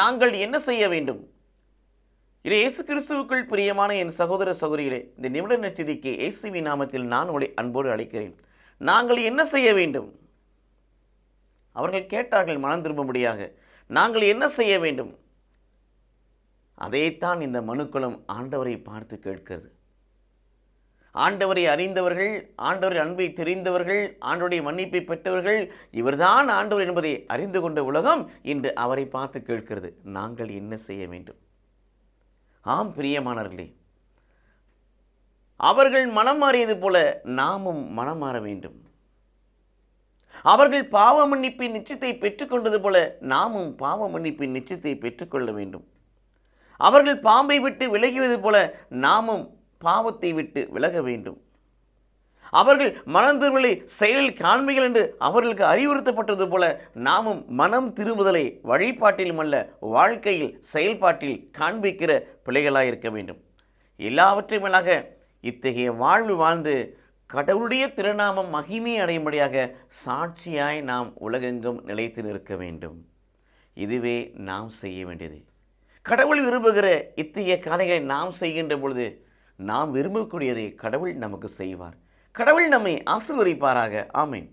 நாங்கள் என்ன செய்ய வேண்டும்? இது இயேசு கிறிஸ்துவுக்குள் பிரியமான என் சகோதர சகோதரிகளே இந்த நிமிட நச்சதிக்கு இயேசுவி நாமத்தில் நான் உங்களை அன்போடு அழைக்கிறேன். நாங்கள் என்ன செய்ய வேண்டும்? அவர்கள் கேட்டார்கள் மனம் திரும்பும்படியாக நாங்கள் என்ன செய்ய வேண்டும்? அதைத்தான் இந்த மனுக்குளம் ஆண்டவரை பார்த்து கேட்கிறது. ஆண்டவரை அறிந்தவர்கள் ஆண்டவரின் அன்பை தெரிந்தவர்கள் ஆண்டவருடைய மன்னிப்பை பெற்றவர்கள் இவர்தான் ஆண்டவர் என்பதை அறிந்து கொண்ட உலகம் இன்று அவரை பார்த்து கேட்கிறது. நாங்கள் என்ன செய்ய வேண்டும்? ஆம் பிரியமானவர்களே. அவர்கள் மனம் மாறியது போல நாமும் மனம் மாற வேண்டும். அவர்கள் பாவ மன்னிப்பின் நிச்சயத்தை பெற்றுக்கொண்டது போல நாமும் பாவ மன்னிப்பின் நிச்சயத்தை பெற்றுக்கொள்ள வேண்டும். அவர்கள் பாம்பை விட்டு விலகியது போல நாமும் பாவத்தை விட்டு விலக வேண்டும். அவர்கள் மனம் திரும்பலை செயலில் காண்மைகள் என்று அவர்களுக்கு அறிவுறுத்தப்பட்டது போல நாமும் மனம் திரும்புதலை வழிபாட்டிலும் அல்ல வாழ்க்கையில் செயல்பாட்டில் காண்பிக்கிற பிள்ளைகளாக இருக்க வேண்டும். எல்லாவற்றையும் மேலாக இத்தகைய வாழ்வு வாழ்ந்து கடவுளுடைய திருநாமம் மகிமை அடையும்படியாக சாட்சியாய் நாம் உலகெங்கும் நிலைத்து நிற்க வேண்டும். இதுவே நாம் செய்ய வேண்டியது. கடவுள் விரும்புகிற இத்தகைய காரியங்களை நாம் செய்கின்ற பொழுது நாம் விரும்பக்கூடியதை கடவுள் நமக்கு செய்வார். கடவுள் நம்மை ஆசீர்வதிப்பாராக. ஆமீன்.